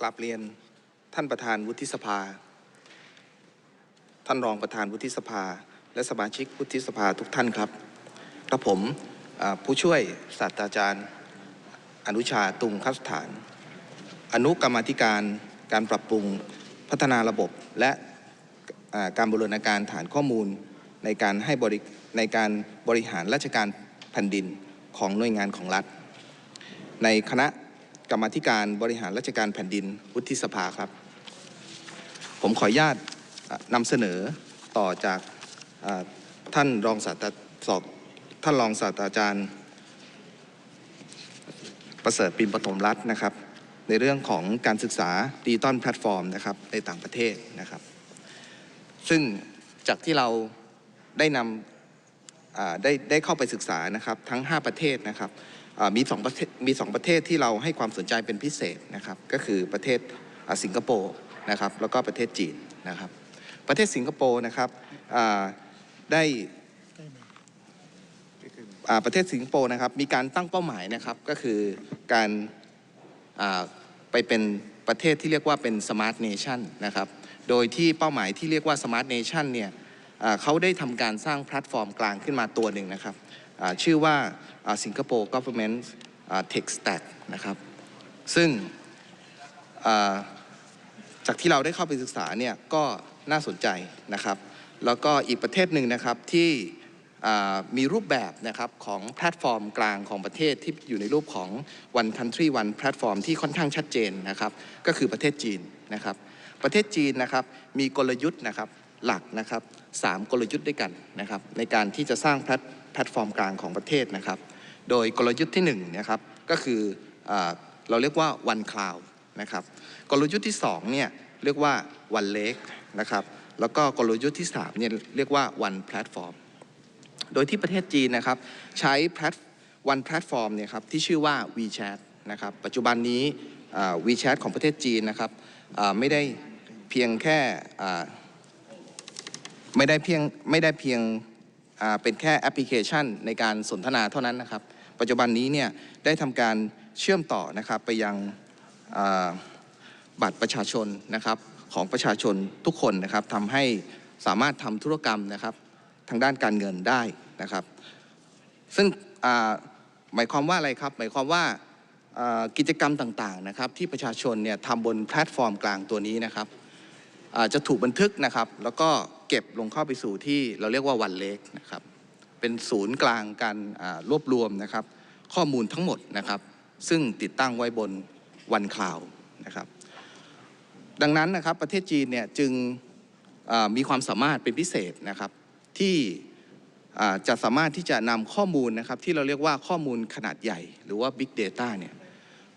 กราบเรียนท่านประธานวุฒิสภา ท่านรองประธานวุฒิสภา และสมาชิกวุฒิสภาทุกท่านครับกระผมผู้ช่วยศาสตราจารย์ อนุชาตุงคัสถาน อนุกรรมธิการการปรับปรุงพัฒนาระบบและการบูรณาการฐานข้อมูลในการให้บริในการบริหารราชการแผ่นดินของหน่วยงานของรัฐ ในคณะ กรรมธิการบริหารราชการแผ่นดินวุฒิสภาครับ ผมขออนุญาตนำเสนอต่อจากท่านรองศาสตราสอบท่านรองศาสตราจารย์ ประเสริฐปิมปฐมรัตน์นะครับ ในเรื่องของการศึกษาดิจิตอลแพลตฟอร์มนะครับในต่างประเทศนะครับ ซึ่งจากที่เราได้นำได้ได้เข้าไปศึกษานะครับทั้ง 5 ประเทศนะครับ มีสองประเทศมีสองประเทศที่เราให้ความสนใจเป็นพิเศษนะครับ ก็คือประเทศสิงคโปร์นะครับแล้วก็ประเทศจีนนะครับ ประเทศสิงคโปร์นะครับได้ประเทศสิงคโปร์นะครับมีการตั้งเป้าหมายนะครับก็คือการไปเป็นประเทศที่เรียกว่าเป็นสมาร์ทเนชั่นนะครับโดยที่เป้าหมายที่เรียกว่าสมาร์ทเนชั่นเนี่ยเขาได้ทำการสร้างแพลตฟอร์มกลางขึ้นมาตัวหนึ่งนะครับ ชื่อว่าสิงคโปร์ government tech stack นะครับ ซึ่งจากที่เราได้เข้าไปศึกษาเนี่ยก็น่าสนใจนะครับ แล้วก็อีกประเทศหนึ่งนะครับที่มีรูปแบบนะครับของแพลตฟอร์มกลางของประเทศที่อยู่ในรูปของ one country one platform ที่ค่อนข้างชัดเจนนะครับ ก็คือประเทศจีนนะครับ ประเทศจีนนะครับมีกลยุทธ์นะครับหลักนะครับสามกลยุทธ์ด้วยกันนะครับในการที่จะสร้างแพลต แพลตฟอร์มกลางของประเทศนะครับ โดยกลยุทธ์ที่หนึ่งนะครับก็คืออเราเรียกว่า one cloud นะครับ กลยุทธ์ที่สองเนี่ยเรียกว่า one lake นะครับ แล้วก็กลยุทธ์ที่สามเนี่ยเรียกว่า one platform โดยที่ประเทศจีนนะครับใช้แพลตวันแพลตฟอร์มเนี่ยครับที่ชื่อว่า WeChat นะครับปัจจุบันนี้ WeChat ของประเทศจีนนะครับไม่ได้เพียงแค่ไม่ได้เพียงไม่ได้เพียง เป็นแค่แอปพลิเคชันในการสนทนาเท่านั้นนะครับ ปัจจุบันนี้เนี่ยได้ทำการเชื่อมต่อนะครับไปยังบัตรประชาชนนะครับของประชาชนทุกคนนะครับทำให้สามารถทำธุรกรรมนะครับทางด้านการเงินได้นะครับ ซึ่งหมายความว่าอะไรครับ หมายความว่ากิจกรรมต่างๆนะครับที่ประชาชนเนี่ยทำบนแพลตฟอร์มกลางตัวนี้นะครับอ่าจะถูกบันทึกนะครับ แล้วก็ เก็บลงเข้าไปสู่ที่เราเรียกว่าวันเล็กนะครับเป็นศูนย์กลางการรวบรวมนะครับ ข้อมูลทั้งหมดนะครับ ซึ่งติดตั้งไว้บนวันคลาวนะครับ ดังนั้นนะครับประเทศจีนเนี่ยจึงมีความสามารถเป็นพิเศษนะครับที่จะสามารถที่จะนำข้อมูลนะครับ ที่เราเรียกว่าข้อมูลขนาดใหญ่ หรือว่า Big Data เนี่ย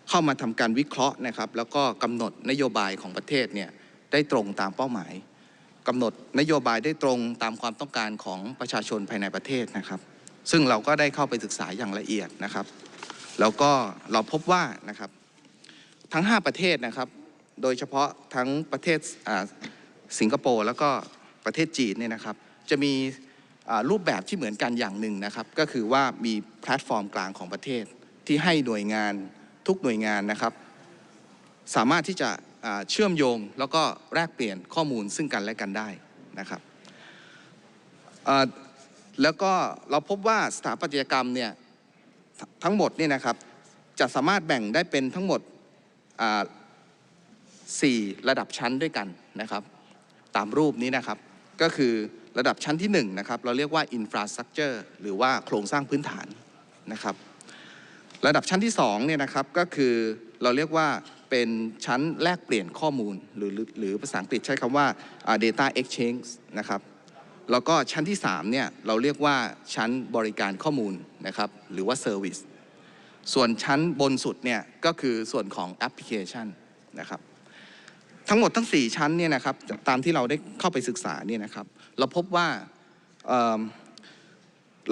เข้ามาทำการวิเคราะห์นะครับ แล้วก็กำหนดนโยบายของประเทศเนี่ยได้ตรงตามเป้าหมาย กำหนดนโยบายได้ตรงตามความต้องการของประชาชนภายในประเทศนะครับ ซึ่งเราก็ได้เข้าไปศึกษาอย่างละเอียดนะครับ แล้วก็เราพบว่านะครับทั้ง 5 ประเทศนะครับ โดยเฉพาะทั้งประเทศสิงคโปร์แล้วก็ประเทศจีนเนี่ยนะครับ จะมีรูปแบบที่เหมือนกันอย่างหนึ่งนะครับ ก็คือว่ามีแพลตฟอร์มกลางของประเทศที่ให้หน่วยงานทุกหน่วยงานนะครับ สามารถที่จะ เชื่อมโยง แล้วก็แลกเปลี่ยนข้อมูลซึ่งกันและกันได้นะครับแล้วก็เราพบว่าสถาปัตยกรรมเนี่ยทั้งหมดเนี่ยนะครับจะสามารถแบ่งได้เป็นทั้งหมดสี่ระดับชั้นด้วยกันนะครับ ตามรูปนี้นะครับ ก็คือระดับชั้นที่1นงนะครับเราเรียกว่า infrastructure หรือว่าโครงสร้างพื้นฐานนะครับ ระดับชั้นที่2เนี่ยนะครับก็คือเราเรียกว่า เป็นชั้นแลกเปลี่ยนข้อมูล หรือหรือภาษาอังกฤษใช้คำว่า data exchange นะครับแล้วก็ชั้นที่3เนี่ยเราเรียกว่าชั้นบริการข้อมูลนะครับหรือว่า service ส่วนชั้นบนสุดเนี่ยก็คือส่วนของแอปพลิเคชันนะครับทั้งหมดทั้ง 4 ชั้นเนี่ยนะครับตามที่เราได้เข้าไปศึกษาเนี่ยนะครับเราพบว่า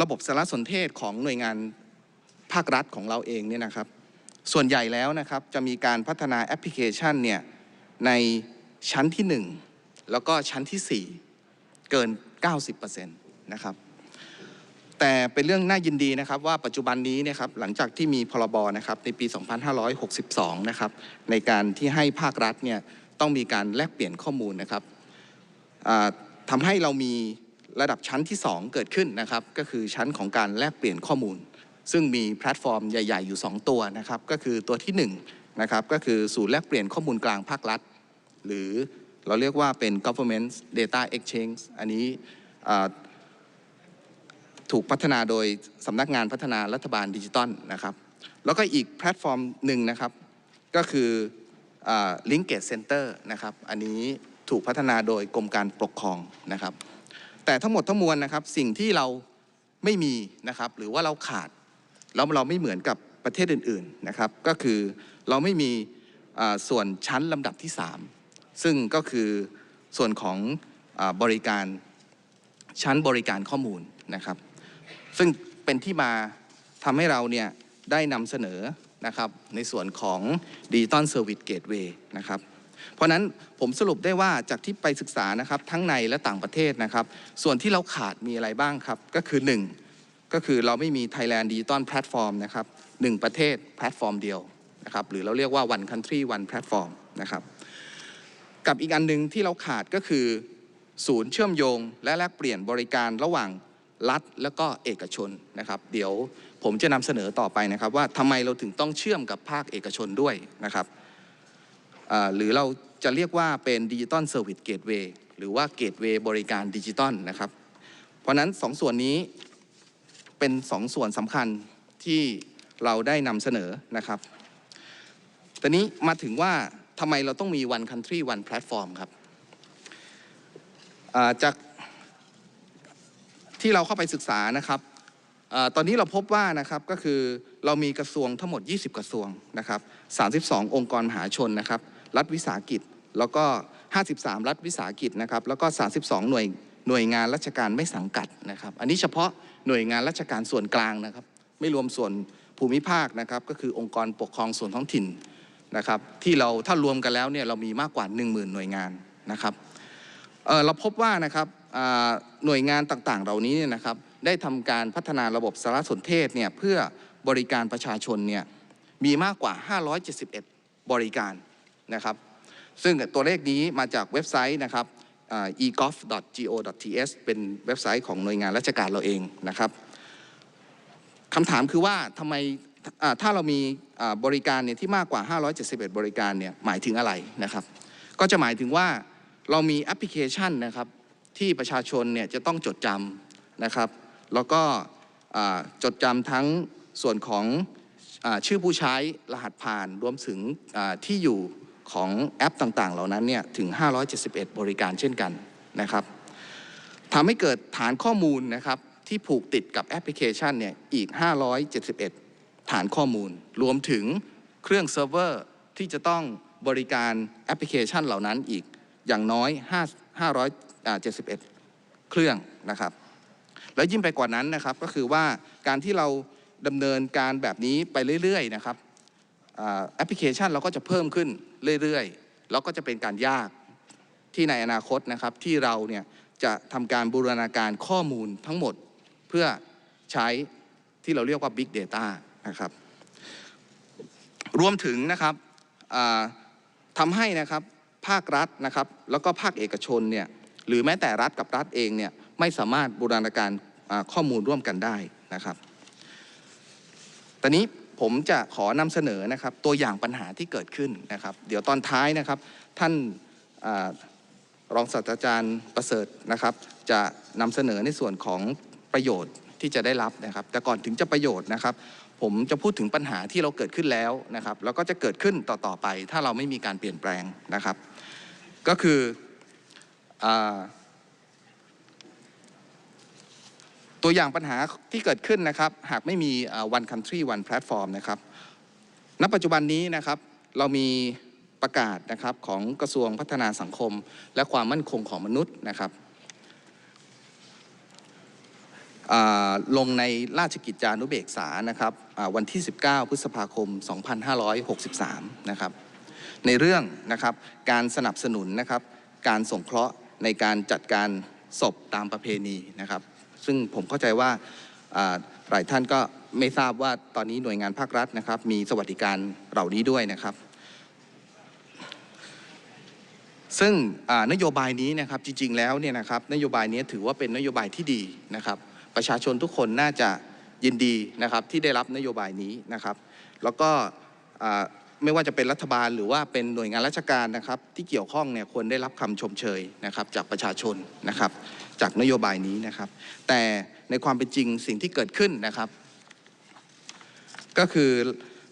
ระบบสารสนเทศของหน่วยงานภาครัฐของเราเองเนี่ยนะครับ ส่วนใหญ่แล้วนะครับจะมีการพัฒนาแอปพลิเคชันเนี่ยในชั้นที่ 1 แล้วก็ชั้นที่ 4 เกิน 90%นะครับแต่เป็นเรื่องน่ายินดีนะครับว่าปัจจุบันนี้เนยครับหลังจากที่มีพรบนะครับในปี 2562 นะครับในการที่ให้ภาครัฐเนี่ยต้องมีการแลกเปลี่ยนข้อมูลนะครับทำให้เรามีระดับชั้นที่ 2 เกิดขึ้นนะครับ ก็คือชั้นของการแลกเปลี่ยนข้อมูล ซึ่งมีแพลตฟอร์มใหญ่ ๆ อยู่ 2 ตัวนะครับ ก็คือตัวที่1นะครับก็คือศูนย์แลกเปลี่ยนข้อมูลกลางภาครัฐ หรือเราเรียกว่าเป็น government data exchange อันนี้ถูกพัฒนาโดยสำนักงานพัฒนารัฐบาลดิจิตอลนะครับ แล้วก็อีกแพลตฟอร์มหนึ่งนะครับ ก็คือ Linkage Center นะครับ อันนี้ถูกพัฒนาโดยกรมการปกครองนะครับ แต่ทั้งหมดทั้งมวลนะครับสิ่งที่เราไม่มีนะครับ หรือว่าเราขาด แล้วเราไม่เหมือนกับประเทศอื่นๆนะครับ ก็คือเราไม่มีส่วนชั้นลำดับที่ 3 ซึ่งก็คือส่วนของอบริการชั้นบริการข้อมูลนะครับ ซึ่งเป็นที่มาทำให้เราเนี่ยได้นำเสนอนะครับในส่วนของ Digital Service Gateway นะครับ เพราะฉะนั้นผมสรุปได้ว่าจากที่ไปศึกษานะครับทั้งในและต่างประเทศนะครับ ส่วนที่เราขาดมีอะไรบ้างครับ ก็คือ 1 ก็คือเราไม่มี Thailand Digital Platform นะครับหนึ่งประเทศแพลตฟอร์มเดียวนะครับหรือเราเรียกว่า one country one platform นะครับกับอีกอันหนึ่งที่เราขาดก็คือ ศูนย์เชื่อมโยง และแลกเปลี่ยนบริการระหว่างรัฐและก็เอกชนนะครับ เดี๋ยวผมจะนำเสนอต่อไปนะครับ ว่าทำไมเราถึงต้องเชื่อมกับภาคเอกชนด้วยนะครับหรือเราจะเรียกว่าเป็นดิจิตอลเซอร์วิสเกตเวย์หรือว่าเกตเวย์บริการดิจิตอลนะครับ เพราะฉะนั้นสองส่วนนี้ เป็นสองส่วนสำคัญที่เราได้นำเสนอนะครับตอนนี้มาถึงว่าทำไมเราต้องมี one country one platform ครับาจากที่เราเข้าไปศึกษานะครับอตอนนี้เราพบว่านะครับก็คือเรามีกระทรวงทั้งหมด 20 กระทรวงนะครับ32 องค์กรมหาชนนะครับ รัฐวิสาหกิจ แล้วก็ 53 รัฐวิสาหกิจนะครับ แล้วก็ 32 หน่วย หน่วยงานราชการไม่สังกัดนะครับ อันนี้เฉพาะหน่วยงานราชการส่วนกลางนะครับ ไม่รวมส่วนภูมิภาคนะครับ ก็คือองค์กรปกครองส่วนท้องถิ่นนะครับ ที่เราถ้ารวมกันแล้วเนี่ยเรามีมากกว่า 1 0,000 หน่วยงานนะครับเเราพบว่านะครับหน่วยงานต่างๆ เหล่านี้เนี่ยนะครับได้ทำการพัฒนาระบบสารสนเทศเนี่ยเพื่อบริการประชาชนเนี่ยมีมากกว่า 571 บริการนะครับ ซึ่งตัวเลขนี้มาจากเว็บไซต์นะครับ egov.go.th เป็นเว็บไซต์ของหน่วยงานราชการเราเองนะครับคำถามคือว่าทำไมถ้าเรามีบริการเนี่ยที่มากกว่า 571 บริการเนี่ยหมายถึงอะไรนะครับ ก็จะหมายถึงว่าเรามีแอปพลิเคชันนะครับที่ประชาชนเนี่ยจะต้องจดจำนะครับ แล้วก็จดจำทั้งส่วนของอชื่อผู้ใช้รหัสผ่านรวมถึงที่อยู่ ของแอปต่างๆ เหล่านั้นเนี่ยถึง 571 บริการเช่นกันนะครับทำให้เกิดฐานข้อมูลนะครับที่ผูกติดกับแอปพลิเคชันเนี่ยอีก 571 ฐานข้อมูล รวมถึงเครื่องเซิร์ฟเวอร์ที่จะต้องบริการแอปพลิเคชันเหล่านั้นอีกอย่างน้อย5 571 เครื่องนะครับ แล้วยิ่งไปกว่านั้นนะครับก็คือว่าการที่เราดำเนินการแบบนี้ไปเรื่อยๆนะครับ แอปพลิเคชันเราก็จะเพิ่มขึ้นเรื่อยๆ แล้วก็จะเป็นการยากที่ในอนาคตนะครับที่เราเนี่ยจะทำการบูรณาการข้อมูลทั้งหมดเพื่อใช้ที่เราเรียกว่า Big Data นะครับ รวมถึงนะครับทำให้นะครับภาครัฐนะครับแล้วก็ภาคเอกชนเนี่ยหรือแม้แต่รัฐกับรัฐเองเนี่ยไม่สามารถบูรณาการข้อมูลร่วมกันได้นะครับตอนนี้ ผมจะขอนำเสนอนะครับตัวอย่างปัญหาที่เกิดขึ้นนะครับ เดี๋ยวตอนท้ายนะครับ ท่านอรองศาสตราจารย์ประเสริฐนะครับ จะนำเสนอในส่วนของประโยชน์ที่จะได้รับนะครับ แต่ก่อนถึงจะประโยชน์นะครับ ผมจะพูดถึงปัญหาที่เราเกิดขึ้นแล้วนะครับ แล้วก็จะเกิดขึ้นต่อๆไป ถ้าเราไม่มีการเปลี่ยนแปลงนะครับ ก็คืออา ตัวอย่างปัญหาที่เกิดขึ้นนะครับ หากไม่มี one country one platform นะครับณปัจจุบันนี้นะครับเรามีประกาศนะครับของกระทรวงพัฒนาสังคม และความมั่นคงของมนุษย์นะครับลงในราชกิจจานุเบกษานะครับวันที่ 19 พฤษภาคม 2563 นะครับในเรื่องนะครับการสนับสนุนนะครับการสงเคราะห์ในการจัดการ ศพตามประเพณีนะครับ ซึ่งผมเข้าใจว่าหลายท่านก็ไม่ทราบว่าตอนนี้หน่วยงานภาครัฐนะครับ มีสวัสดิการเหล่านี้ด้วยนะครับ ซึ่งนโยบายนี้นะครับจริง ๆ แล้วเนี่ยนะครับนโยบายนี้ถือว่าเป็นนโยบายที่ดีนะครับ ประชาชนทุกคนน่าจะยินดีนะครับที่ได้รับนโยบายนี้นะครับ แล้วก็ ไม่ว่าจะเป็นรัฐบาลหรือว่าเป็นหน่วยงานราชการนะครับ ที่เกี่ยวข้องเนี่ยควรได้รับคำชมเชยนะครับ จากประชาชนนะครับ จากนโยบายนี้นะครับ แต่ในความเป็นจริงสิ่งที่เกิดขึ้นนะครับ ก็คือ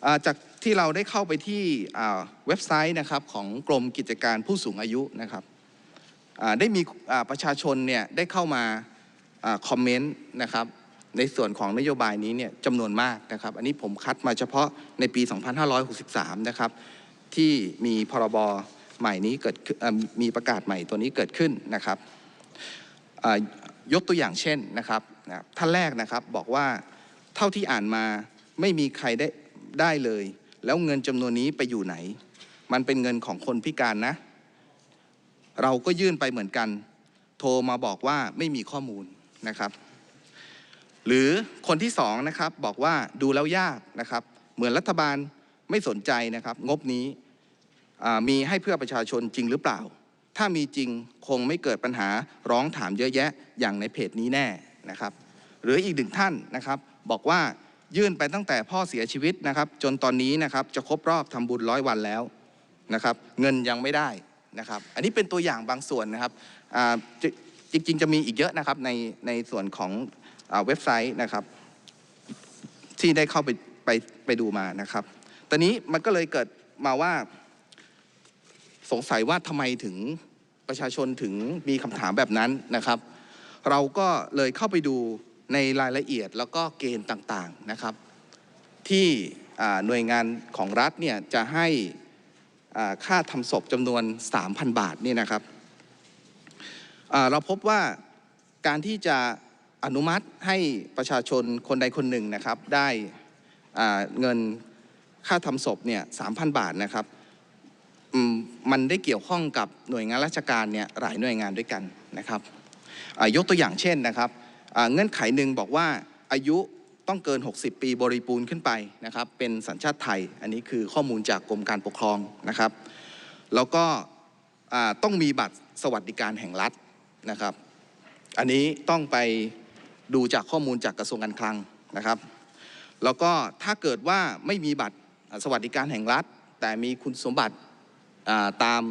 อจากที่เราได้เข้าไปที่เว็บไซต์นะครับของกรมกิจการผู้สูงอายุนะครับได้มีประชาชนเนี่ยได้เข้ามาอาคอมเมนต์นะครับ ในส่วนของนโยบายนี้เนี่ยจำนวนมากนะครับ อันนี้ผมคัดมาเฉพาะในปี 2563 นะครับ ที่มีพรบใหม่นี้เกิดมีประกาศใหม่ตัวนี้เกิดขึ้นนะครับยกตัวอย่างเช่นนะครับนะท่านแรกนะครับบอกว่าเท่าที่อ่านมาไม่มีใครได้ได้เลย แล้วเงินจำนวนนี้ไปอยู่ไหน มันเป็นเงินของคนพิการนะ เราก็ยื่นไปเหมือนกัน โทรมาบอกว่าไม่มีข้อมูลนะครับ หรือคนที่สองนะครับบอกว่าดูแล้วยากนะครับ เหมือนรัฐบาลไม่สนใจนะครับ งบนี้มีให้เพื่อประชาชนจริงหรือเปล่า ถ้ามีจริงคงไม่เกิดปัญหาร้องถามเยอะแยะอย่างในเพจนี้แน่นะครับ หรืออีกหนึ่งท่านนะครับ บอกว่ายื่นไปตั้งแต่พ่อเสียชีวิตนะครับ จนตอนนี้นะครับจะครบรอบทำบุญร้อยวันแล้วนะครับ เงินยังไม่ได้นะครับ อันนี้เป็นตัวอย่างบางส่วนนะครับจริงๆ จะมีอีกเยอะนะครับในในส่วนของ เว็บไซต์นะครับ ที่ได้เข้าไปไปไปดูมานะครับ ตอนนี้มันก็เลยเกิดมาว่า สงสัยว่าทำไมถึงประชาชนถึงมีคำถามแบบนั้นนะครับ เราก็เลยเข้าไปดูในรายละเอียดแล้วก็เกณฑ์ต่างๆนะครับ ที่หน่วยงานของรัฐเนี่ยจะให้ค่าทำศพจำนวน 3,000 บาทนี่นะครับเราพบว่าการที่จะ อนุมัติให้ประชาชนคนใดคนหนึ่งนะครับได้เงินค่าทำศพเนี่ย3,000บาทนะครับมมันได้เกี่ยวข้องกับหน่วยงานราชการเนี่ยหลายหน่วยงานด้วยกันนะครับยกตัวอย่างเช่นนะครับเงื่อนไขหนึ่งบอกว่าอายุต้องเกิน 60 ปีบริบูรณ์ขึ้นไปนะครับเป็นสัญชาติไทย อันนี้คือข้อมูลจากกรมการปกครองนะครับ แล้วก็ต้องมีบัตรสวัสดิการแห่งรัฐนะครับ อันนี้ต้องไป ดูจากข้อมูลจากกระทรวงการคลังนะครับ แล้วก็ถ้าเกิดว่าไม่มีบัตรสวัสดิการแห่งรัฐ แต่มีคุณสมบัติตาม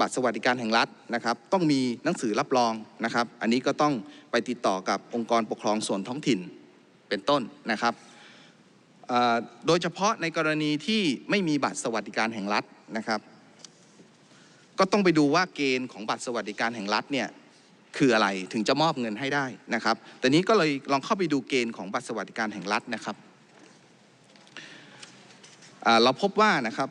บัตรสวัสดิการแห่งรัฐนะครับ ต้องมีหนังสือรับรองนะครับ อันนี้ก็ต้องไปติดต่อกับองค์กรปกครองส่วนท้องถิ่นเป็นต้นนะครับโดยเฉพาะในกรณีที่ไม่มีบัตรสวัสดิการแห่งรัฐนะครับ ก็ต้องไปดูว่าเกณฑ์ของบัตรสวัสดิการแห่งรัฐเนี่ย คืออะไรถึงจะมอบเงินให้ได้นะครับแต่นี้ก็เลยลองเข้าไปดูเกณฑ์ของบัตรสวัสดิการแห่งรัฐนะครับเราพบว่านะครับ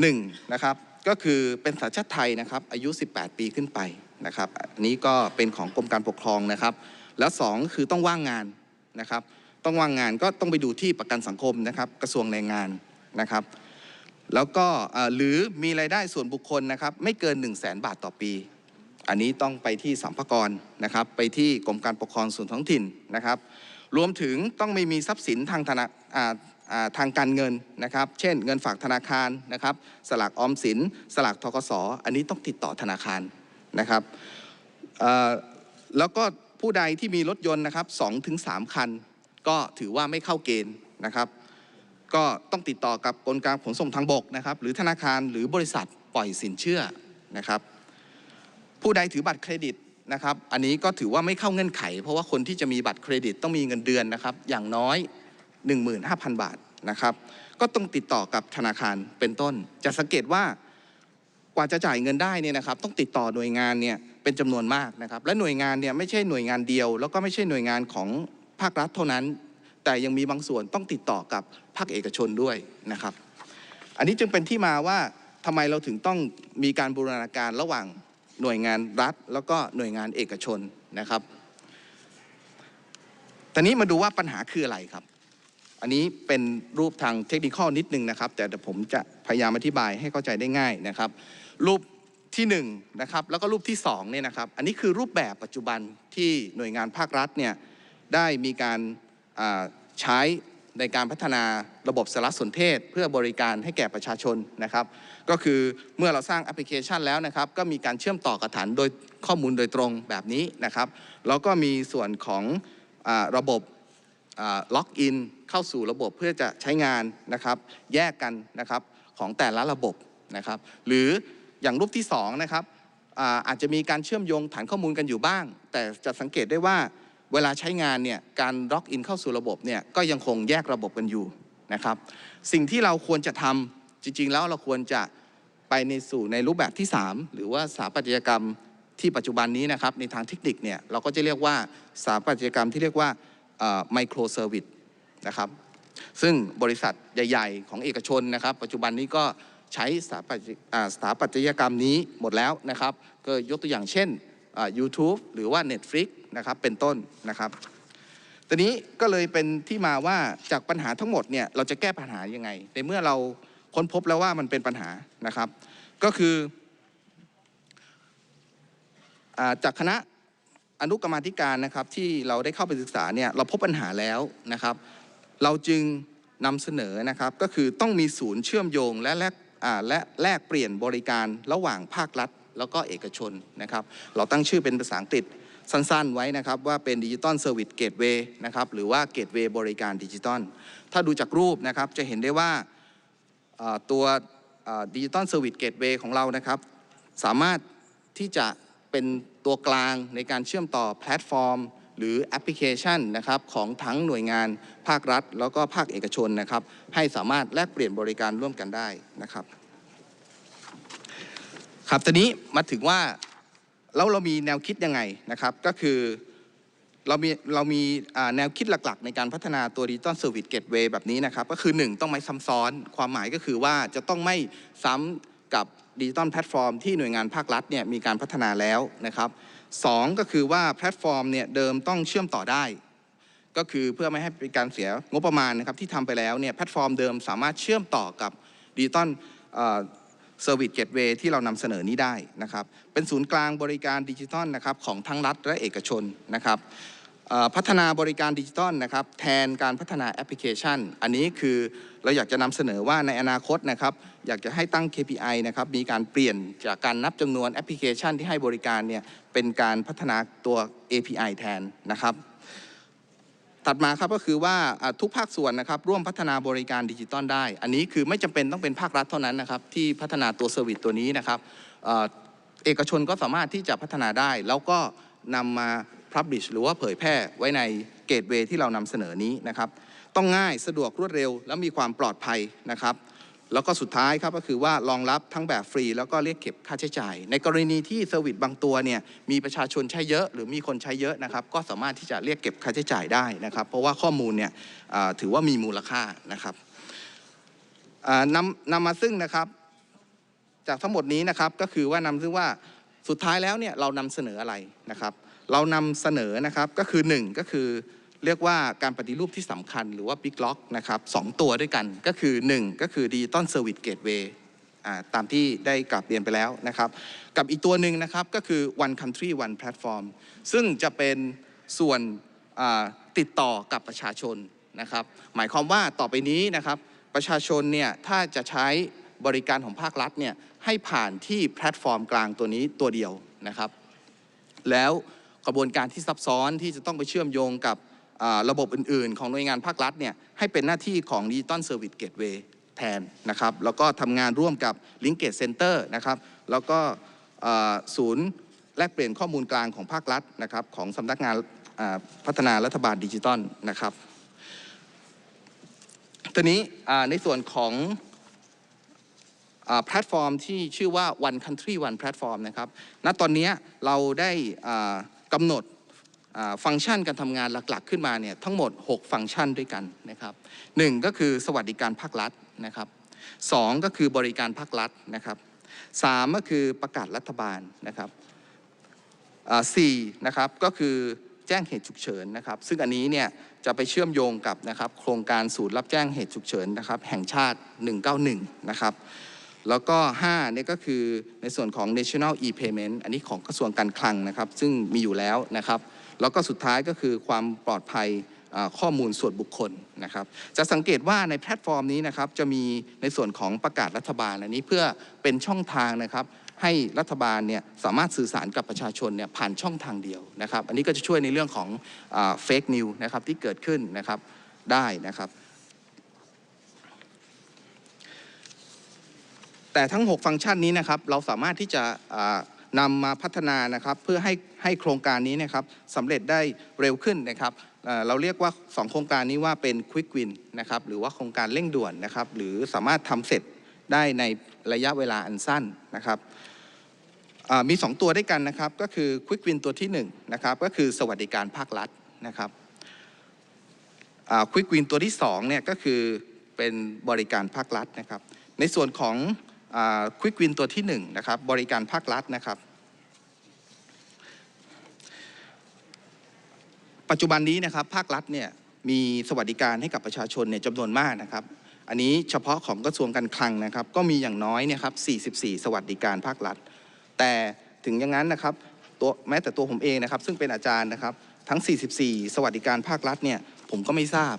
หนึ่งนะครับก็คือเป็นสัญชาติไทยนะครับอายุ 18 ปีขึ้นไปนะครับอันนี้ก็เป็นของกรมการปกครองนะครับ แล้วสองคือต้องว่างงานนะครับ ต้องว่างงานก็ต้องไปดูที่ประกันสังคมนะครับกระทรวงแรงงานนะครับ แล้วก็หรือมีรายได้ส่วนบุคคลนะครับไม่เกิน 1 0 0 0 0แบาทต่อปี อันนี้ต้องไปที่สัมภากรนะครับ ไปที่กรมการปกครองส่วนท้องถิ่นนะครับ รวมถึงต้องไม่มีทรัพย์สินทางธนาอ่าอ่าทางการเงินนะครับ เช่น เงินฝากธนาคารนะครับ สลากออมสิน สลากทกสอันนี้ต้องติดต่อธนาคารนะครับแล้วก็ผู้ใดที่มีรถยนต์นะครับ2ถึง3คัน ก็ถือว่าไม่เข้าเกณฑ์นะครับ ก็ต้องติดต่อกับกรมการขนส่งทางบกนะครับ หรือธนาคารหรือบริษัทปล่อยสินเชื่อนะครับ ผู้ใดถือบัตรเครดิตนะครับ อันนี้ก็ถือว่าไม่เข้าเงื่อนไข เพราะว่าคนที่จะมีบัตรเครดิตต้องมีเงินเดือนนะครับ อย่างน้อย 15,000 บาทนะครับ ก็ต้องติดต่อกับธนาคารเป็นต้น จะสังเกตว่ากว่าจะจ่ายเงินได้เนี่ยนะครับ ต้องติดต่อหน่วยงานเนี่ยเป็นจำนวนมากนะครับ และหน่วยงานเนี่ยไม่ใช่หน่วยงานเดียว แล้วก็ไม่ใช่หน่วยงานของภาครัฐเท่านั้น แต่ยังมีบางส่วนต้องติดต่อกับภาคเอกชนด้วยนะครับ อันนี้จึงเป็นที่มาว่าทำไมเราถึงต้องมีการบูรณาการระหว่าง หน่วยงานรัฐ แล้วก็หน่วยงานเอกชนนะครับตอนนี้มาดูว่าปัญหาคืออะไรครับ อันนี้เป็นรูปทางเทคนิคนิดนึงนะครับ แต่ผมจะพยายามอธิบายให้เข้าใจได้ง่ายนะครับ รูปที่1นงนะครับแล้วก็รูปที่2เนี่ยนะครับ อันนี้คือรูปแบบปัจจุบันที่หน่วยงานภาครัฐเนี่ยได้มีการใช้ ในการพัฒนาระบบสารสนเทศ เพื่อบริการให้แก่ประชาชนนะครับ ก็คือเมื่อเราสร้างแอปพลิเคชันแล้วนะครับ ก็มีการเชื่อมต่อกับฐานโดยข้อมูลโดยตรงแบบนี้นะครับแล้วก็มีส่วนของอาระบบล็อกอินเข้าสู่ระบบเพื่อจะใช้งานนะครับ แยกกันนะครับของแต่ละระบบนะครับ หรืออย่างรูปที่สองนะครับออาจจะมีการเชื่อมโยงฐานข้อมูลกันอยู่บ้าง แต่จะสังเกตได้ว่า เวลาใช้งานเนี่ยการล็อกอินเข้าสู่ระบบเนี่ยก็ยังคงแยกระบบกันอยู่นะครับ สิ่งที่เราควรจะทำจริง ๆ แล้วเราควรจะไปในสู่ในรูปแบบที่ 3 หรือว่าสถาปัตยกรรมที่ปัจจุบันนี้นะครับในทางเทคนิคเนี่ยเราก็จะเรียกว่าสถาปัตยกรรมที่เรียกว่าไมโครเซอร์วิสนะครับซึ่งบริษัทใหญ่ ๆ ของเอกชนนะครับ ปัจจุบันนี้ก็ใช้สถาปัตยอ่าสถาปัตยกรรมนี้หมดแล้วนะครับ ก็ยกตัวอย่างเช่น YouTube หรือว่า Netflix นะครับเป็นต้นนะครับตอนนี้ก็เลยเป็นที่มาว่าจากปัญหาทั้งหมดเนี่ยเราจะแก้ปัญหายังไง ในเมื่อเราค้นพบแล้วว่ามันเป็นปัญหานะครับ ก็คืออาจากคณะอนุกรรมธิการนะครับที่เราได้เข้าไปศึกษาเนี่ยเราพบปัญหาแล้วนะครับ เราจึงนำเสนอนะครับก็คือต้องมีศูนย์เชื่อมโยงและแลกและแลกเปลี่ยนบริการระหว่างภาครัฐ แล้วก็เอกชนนะครับ เราตั้งชื่อเป็นภาษาอังกฤษ สั้นๆไว้นะครับว่าเป็นดิจิตอลเซอร์วิสเกตเวย์นะครับหรือว่าเกตเวย์บริการดิจิตอลถ้าดูจากรูปนะครับจะเห็นได้ว่าตัวดิจิตอลเซอร์วิสเกตเวย์ของเรานะครับสามารถที่จะเป็นตัวกลางในการเชื่อมต่อแพลตฟอร์ม หรือแอปพลิเคชันนะครับของทั้งหน่วยงานภาครัฐ แล้วก็ภาคเอกชนนะครับให้สามารถแลกเปลี่ยนบริการร่วมกันได้นะครับครับตอนนี้มาถึงว่า แล้วเรามีแนวคิดยังไงนะครับ ก็คือเรามีเรามีแนวคิดหลักๆ ในการพัฒนาตัวดิจิตอลเซอร์วิสเกตเวย์แบบนี้นะครับ ก็คือ 1 ต้องไม่ซ้ำซ้อน ความหมายก็คือว่าจะต้องไม่ซ้ำกับดิจิตอลแพลตฟอร์มที่หน่วยงานภาครัฐเนี่ยมีการพัฒนาแล้วนะครับสองก็คือว่าแพลตฟอร์มเนี่ยเดิมต้องเชื่อมต่อได้ ก็คือเพื่อไม่ให้เป็นการเสียงบประมาณนะครับที่ทำไปแล้วเนี่ยแพลตฟอร์มเดิมสามารถเชื่อมต่อกับดิจิตอล เซอร์วิสเกตเวย์ที่เรานำเสนอนี้ได้นะครับ เป็นศูนย์กลางบริการดิจิตอลนะครับของทั้งรัฐและเอกชนนะครับพัฒนาบริการดิจิตอลนะครับแทนการพัฒนาแอปพลิเคชัน อันนี้คือเราอยากจะนำเสนอว่าในอนาคตนะครับอยากจะให้ตั้ง KPI นะครับมีการเปลี่ยนจากการนับจำนวนแอปพลิเคชันที่ให้บริการเนี่ยเป็นการพัฒนาตัว API แทนนะครับ ถัดมาครับก็คือว่าทุกภาคส่วนนะครับร่วมพัฒนาบริการดิจิตอลได้ อันนี้คือไม่จำเป็นต้องเป็นภาครัฐเท่านั้นนะครับที่พัฒนาตัวเซอร์วิสตัวนี้นะครับเอกชนก็สามารถที่จะพัฒนาได้ แล้วก็นำมาพับบิชหรือว่าเผยแพร่ไว้ในเกตเวย์ที่เรานำเสนอนี้นะครับ ต้องง่ายสะดวกรวดเร็ว และมีความปลอดภัยนะครับ แล้วก็สุดท้ายครับก็คือว่ารองรับทั้งแบบฟรี แล้วก็เรียกเก็บค่าใช้จ่าย ในกรณีที่เซอร์วิสบางตัวเนี่ยมีประชาชนใช้เยอะ หรือมีคนใช้เยอะนะครับก็สามารถที่จะเรียกเก็บค่าใช้จ่ายได้นะครับ เพราะว่าข้อมูลเนี่ยถือว่ามีมูลค่านะครับนำนำมาซึ่งนะครับ จากทั้งหมดนี้นะครับก็คือว่านำซึ่งว่าสุดท้ายแล้วเนี่ยเรานำเสนออะไรนะครับ เรานำเสนอนะครับก็คือหนึ่งก็คือ เรียกว่าการปฏิรูปที่สำคัญหรือว่า Big Lock นะครับสองตัวด้วยกันก็คือ 1 ก็คือ Digital Service Gateway อ่าตามที่ได้กลับเรียนไปแล้วนะครับ กับอีกตัวหนึ่งนะครับก็คือ One Country One Platform ซึ่งจะเป็นส่วนติดต่อกับประชาชนนะครับ หมายความว่าต่อไปนี้นะครับประชาชนเนี่ยถ้าจะใช้บริการของภาครัฐเนี่ยให้ผ่านที่แพลตฟอร์มกลางตัวนี้ตัวเดียวนะครับ แล้วกระบวนการที่ซับซ้อนที่จะต้องไปเชื่อมโยงกับ ระบบอื่นๆ ของหน่วยงานภาครัฐเนี่ยให้เป็นหน้าที่ของ Digital Service Gateway แทนนะครับ แล้วก็ทำงานร่วมกับ Linkage Center นะครับ แล้วก็ศูนย์แลกเปลี่ยนข้อมูลกลางของภาครัฐนะครับของสำนักงานพัฒนารัฐบาลดิจิตอลนะครับทีนี้ในส่วนของแพลตฟอร์มที่ชื่อว่า One Country One Platform นะครับ ณ ตอนนี้เราได้กำหนด ฟังก์ชันการทำงานหลักๆ ขึ้นมาเนี่ยทั้งหมด 6 ฟังก์ชันด้วยกันนะครับหนึ่งก็คือสวัสดิการภาครัฐนะครับสองก็คือบริการภาครัฐนะครับสามก็คือประกาศรัฐบาลนะครับสี่นะครับก็คือแจ้งเหตุฉุกเฉินนะครับซึ่งอันนี้เนี่ยจะไปเชื่อมโยงกับนะครับโครงการศูนย์รับแจ้งเหตุฉุกเฉินนะครับแห่งชาติ 191 นะครับแล้วก็5เนี่ยก็คือในส่วนของ national e-payment อันนี้ของกระทรวงการคลังนะครับซึ่งมีอยู่แล้วนะครับ แล้วก็สุดท้ายก็คือความปลอดภัยข้อมูลส่วนบุคคลนะครับ จะสังเกตว่าในแพลตฟอร์มนี้นะครับจะมีในส่วนของประกาศรัฐบาลอันนี้เพื่อเป็นช่องทางนะครับ ให้รัฐบาลเนี่ยสามารถสื่อสารกับประชาชนเนี่ยผ่านช่องทางเดียวนะครับ อันนี้ก็จะช่วยในเรื่องของเฟกนิวนะครับที่เกิดขึ้นนะครับได้นะครับแต่ทั้ง 6 ฟังก์ชันนี้นะครับเราสามารถที่จะ นำมาพัฒนานะครับเพื่อให้ให้โครงการนี้นะครับสำเร็จได้เร็วขึ้นนะครับเราเรียกว่า 2 โครงการนี้ว่าเป็น Quick Win นะครับหรือว่าโครงการเร่งด่วนนะครับหรือสามารถทำเสร็จได้ในระยะเวลาอันสั้นนะครับมี 2 ตัวด้วยกันนะครับก็คือ Quick Win ตัวที่1นะครับก็คือสวัสดิการภาครัฐนะครับควิกวินตัวที่2เนี่ยก็คือเป็นบริการภาครัฐนะครับในส่วนของ ควิกวินตัวที่1นะครับบริการภาครัฐนะครับ ปัจจุบันนี้นะครับภาครัฐเนี่ยมีสวัสดิการให้กับประชาชนเนี่ยจำนวนมากนะครับ อันนี้เฉพาะของกระทรวงการคลังนะครับ ก็มีอย่างน้อยเนี่ยครับ 44 สวัสดิการภาครัฐ แต่ถึงอย่างนั้นนะครับตัวแม้แต่ตัวผมเองนะครับ ซึ่งเป็นอาจารย์นะครับทั้ง 44 สวัสดิการภาครัฐเนี่ยผมก็ไม่ทราบ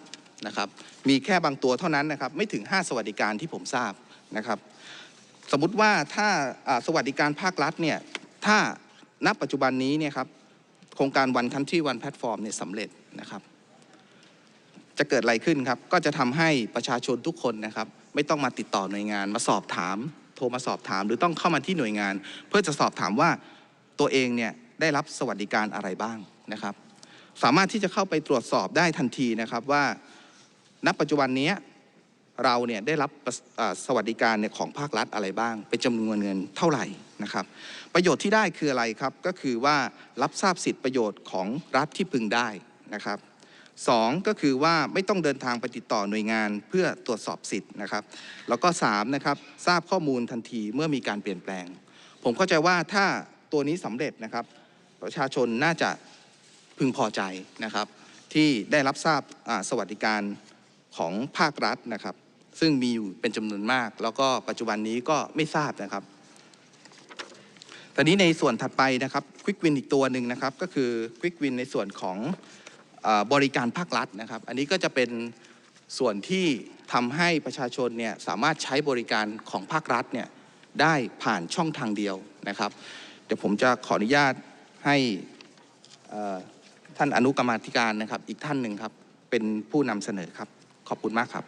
นะครับ มีแค่บางตัวเท่านั้นนะครับ ไม่ถึง 5 สวัสดิการที่ผมทราบนะครับ สมมุติว่าถ้าสวัสดิการภาครัฐเนี่ยถ้าณปัจจุบันนี้เนี่ยครับโครงการวันคันที่วันแพลตฟอร์มเนี่ยสำเร็จนะครับ จะเกิดอะไรขึ้นครับ ก็จะทำให้ประชาชนทุกคนนะครับ ไม่ต้องมาติดต่อหน่วยงาน มาสอบถาม โทรมาสอบถาม หรือต้องเข้ามาที่หน่วยงาน เพื่อจะสอบถามว่าตัวเองเนี่ยได้รับสวัสดิการอะไรบ้างนะครับ สามารถที่จะเข้าไปตรวจสอบได้ทันทีนะครับว่าณปัจจุบันนี้ เราเนี่ยได้รับสวัสดิการเนี่ยของภาครัฐอะไรบ้าง เป็นจำนวนเงินเท่าไหร่นะครับ ประโยชน์ที่ได้คืออะไรครับ ก็คือว่ารับทราบสิทธิประโยชน์ของรัฐที่พึงได้นะครับสองก็คือว่าไม่ต้องเดินทางไปติดต่อหน่วยงานเพื่อตรวจสอบสิทธิ์นะครับ แล้วก็สามนะครับทราบข้อมูลทันทีเมื่อมีการเปลี่ยนแปลง ผมเข้าใจว่าถ้าตัวนี้สำเร็จนะครับ ประชาชนน่าจะพึงพอใจนะครับ ที่ได้รับทราบสวัสดิการของภาครัฐนะครับ ซึ่งมีอยู่เป็นจำนวนมาก แล้วก็ปัจจุบันนี้ก็ไม่ทราบนะครับตอนนี้ในส่วนถัดไปนะครับควิกวินอีกตัวหนึ่งนะครับ ก็คือควิกวินในส่วนของอบริการภาครัฐนะครับ อันนี้ก็จะเป็นส่วนที่ทำให้ประชาชนเนี่ยสามารถใช้บริการของภาครัฐเนี่ยได้ผ่านช่องทางเดียวนะครับ เดี๋ยวผมจะขออนุญาตให้ท่านอนุกรรมาธิการนะครับ อีกท่านหนึ่งครับ เป็นผู้นำเสนอครับ ขอบคุณมากครับ